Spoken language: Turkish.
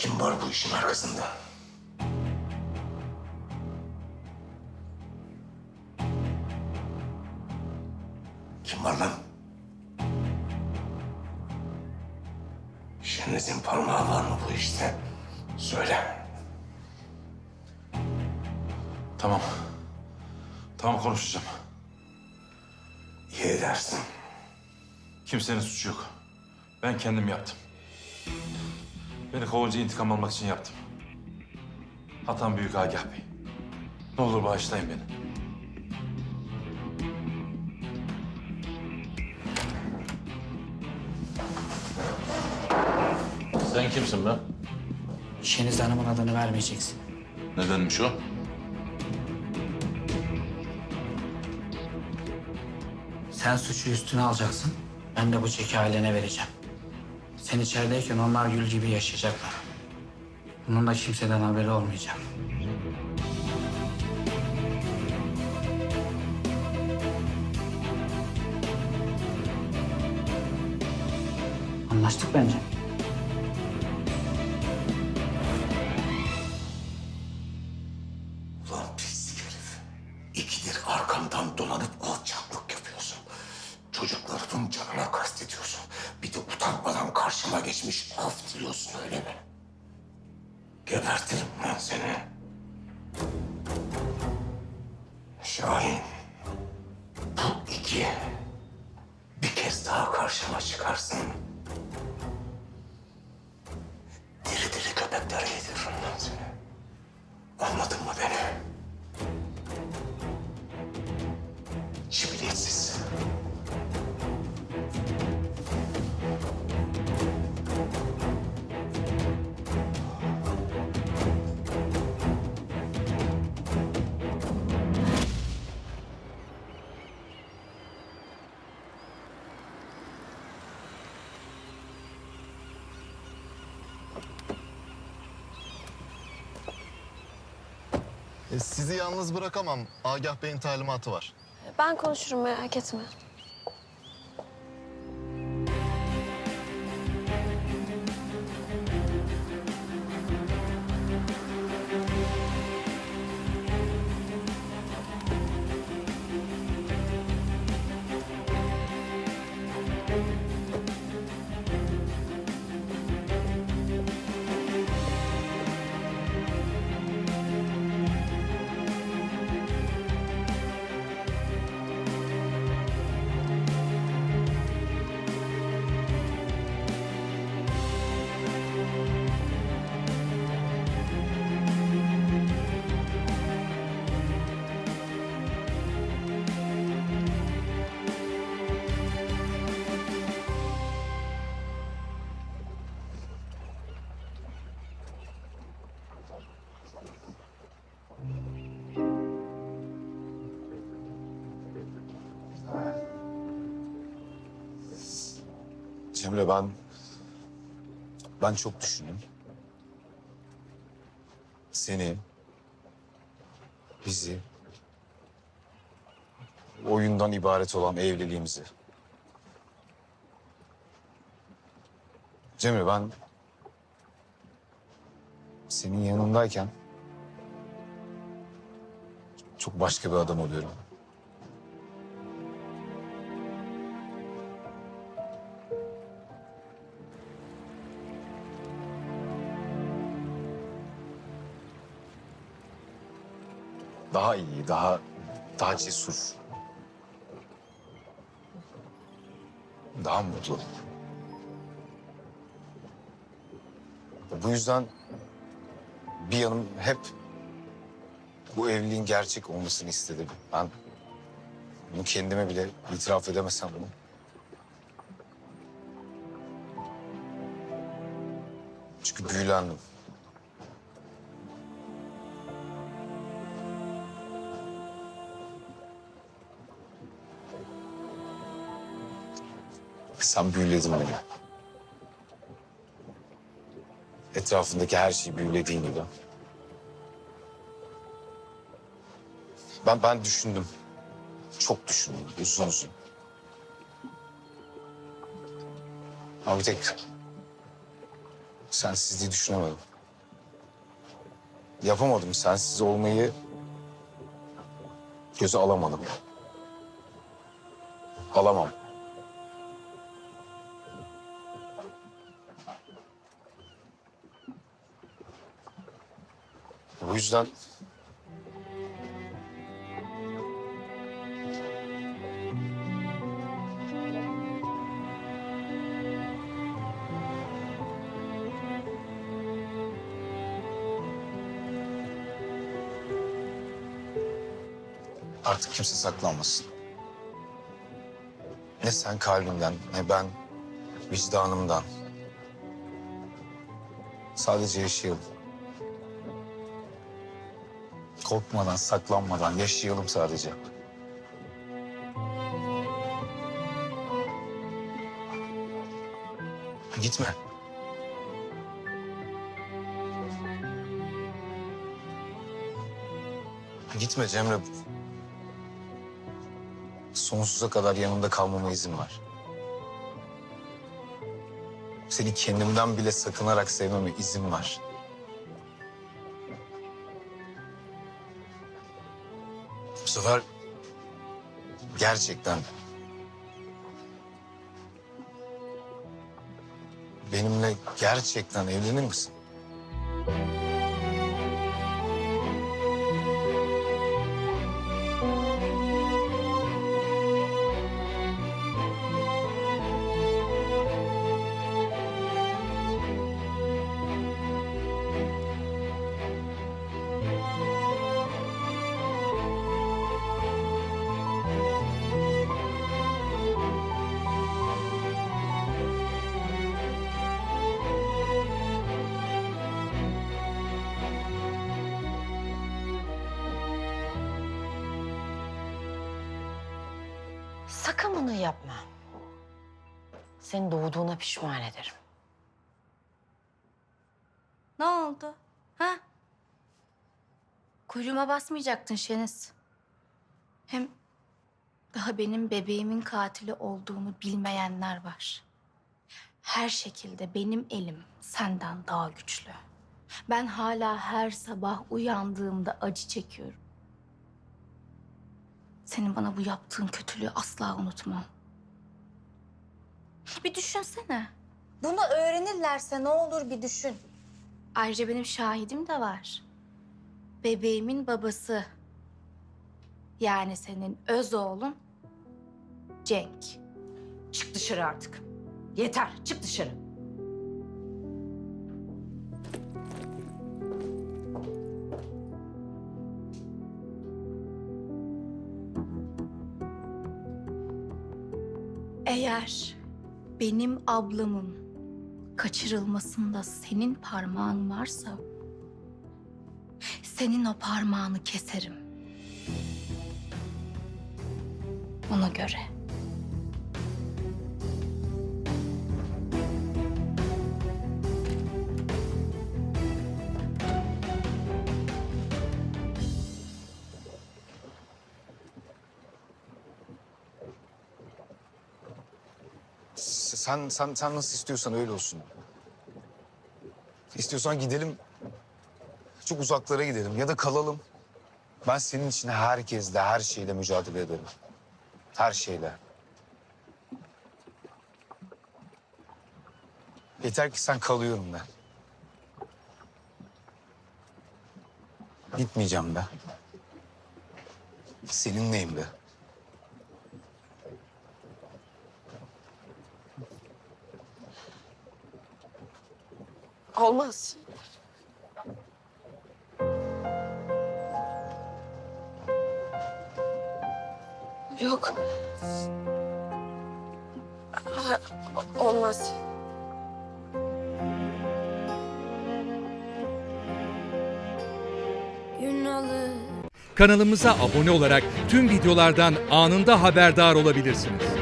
Kim var bu işin arkasında? Kim var lan? Şenizin parmağı var mı bu işte? Söyle. Tamam. Tamam konuşacağım. İyi edersin. Kimsenin suçu yok. Ben kendim yaptım. Beni kovunca intikam almak için yaptım. Hatam büyük Agah Bey. Ne olur bağışlayın beni. Sen kimsin be? Şeniz Hanım'ın adını vermeyeceksin. Nedenmiş o? Sen suçu üstüne alacaksın. Ben de bu çeki ailene vereceğim. Sen içerideyken onlar gül gibi yaşayacaklar. Bunun da kimseden haberi olmayacak. Anlaştık bence. Ben seni. Şahin. Bu iki. Bir kez daha karşıma çıkarsın. Diri diri köpeklere yediririm ben seni. Anladın mı beni? Cibiliyetsiz. Sizi yalnız bırakamam. Agah Bey'in talimatı var. Ben konuşurum merak etme. Cemre ben... Ben çok düşündüm. Seni, bizi, oyundan ibaret olan evliliğimizi. Cemre ben senin yanındayken çok başka bir adam oluyorum. Daha iyi, daha daha cesur. Daha mutlu. Bu yüzden bir yanım hep bu evliliğin gerçek olmasını istedi. Ben bunu kendime bile itiraf edemesem bunu. Çünkü büyülendim. Sen büyüledin beni. Etrafındaki her şeyi büyülediğin gibi. Ben ben düşündüm. Çok düşündüm uzun uzun. Ama bir tek sensizliği düşünemedim. yapamadım. Sensiz olmayı göze alamadım. Alamam. O yüzden artık kimse saklanmasın. Ne sen kalbimden ne ben vicdanımdan. Sadece yaşayalım. Korkmadan, saklanmadan yaşayalım sadece. Gitme. Gitme Cemre. Sonsuza kadar yanımda kalmama izin var. Seni kendimden bile sakınarak sevmeme izin var. Sefer gerçekten benimle gerçekten evlenir misin? Sakın bunu yapma. Seni doğduğuna pişman ederim. Ne oldu? Ha? Kuyruğuma basmayacaktın Şeniz. Hem daha benim bebeğimin katili olduğunu bilmeyenler var. Her şekilde benim elim senden daha güçlü. Ben hala her sabah uyandığımda acı çekiyorum. Senin bana bu yaptığın kötülüğü asla unutmam. Bir düşünsene. Bunu öğrenirlerse ne olur bir düşün. Ayrıca benim şahidim de var. Bebeğimin babası. Yani senin öz oğlun Cenk. Çık dışarı artık. Yeter, çık dışarı. Eğer benim ablamın kaçırılmasında senin parmağın varsa senin o parmağını keserim. Ona göre. Sen, sen, sen nasıl istiyorsan öyle olsun. İstiyorsan gidelim. Çok uzaklara gidelim ya da kalalım. Ben senin için herkesle, her şeyle mücadele ederim. Her şeyle. Yeter ki sen kalıyorum ben. Gitmeyeceğim be. Seninleyim be. Olmaz. Yok. Olmaz. Kanalımıza abone olarak tüm videolardan anında haberdar olabilirsiniz.